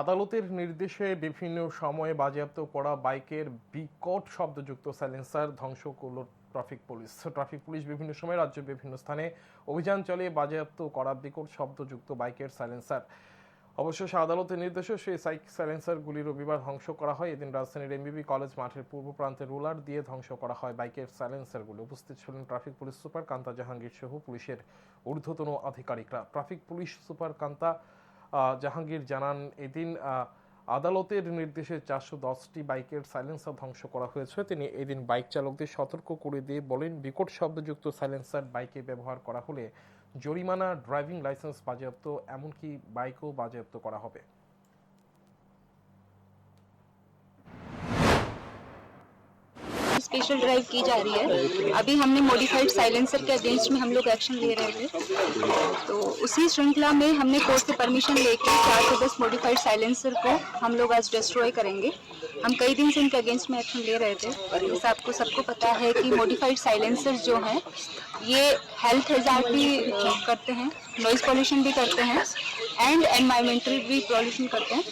আদালতের নির্দেশে বিভিন্ন সময়ে বাজেয়াপ্ত করা বাইকের বিকট শব্দযুক্ত সাইলেন্সার ধ্বংস করল ট্রাফিক পুলিশ। ট্রাফিক পুলিশ বিভিন্ন সময় রাজ্যের বিভিন্ন স্থানে অভিযান চালিয়ে বাজেয়াপ্ত করা বিকট শব্দযুক্ত বাইকের সাইলেন্সার। অবশেষে আদালতের নির্দেশে সেই সাইক সাইলেন্সারগুলি রবিবার ধ্বংস করা হয়। এদিন রাজধানীর এমবিবি কলেজ মাঠের পূর্ব প্রান্তে রুলার দিয়ে ধ্বংস করা হয় বাইকের সাইলেন্সারগুলি। উপস্থিত ছিলেন traffic police super Kanta Jahangir সহ পুলিশের ঊর্ধ্বতন আধিকারিকরা। Traffic police super Kanta Jahangir জানান, এদিন আদালতের নির্দেশে চারশো দশটি বাইকের সাইলেন্সার ধ্বংস করা হয়েছে। তিনি এদিন বাইক চালকদের সতর্ক করে দিয়ে বলেন, বিকট শব্দযুক্ত সাইলেন্সার বাইকে ব্যবহার করা হলে জরিমানা, ড্রাইভিং লাইসেন্স বাজেয়াপ্ত, এমনকি বাইকও বাজেয়াপ্ত করা হবে। स्पेशल ड्राइव की जा रही है। अभी हमने मॉडिफाइड साइलेंसर के अगेंस्ट में हम लोग एक्शन ले रहे थे तो उसी श्रृंखला में हमने कोर्ट से परमिशन लेके चार से दस मॉडिफाइड साइलेंसर को हम लोग आज डिस्ट्रॉय करेंगे। हम कई दिन से इनके अगेंस्ट में एक्शन ले रहे थे। जैसे आपको सबको पता है कि मॉडिफाइड साइलेंसर जो हैं, ये हेल्थ हेजार्ड भी करते हैं नॉइज़ पॉल्यूशन भी करते हैं एंड एनवायरमेंटल भी पॉल्यूशन करते हैं।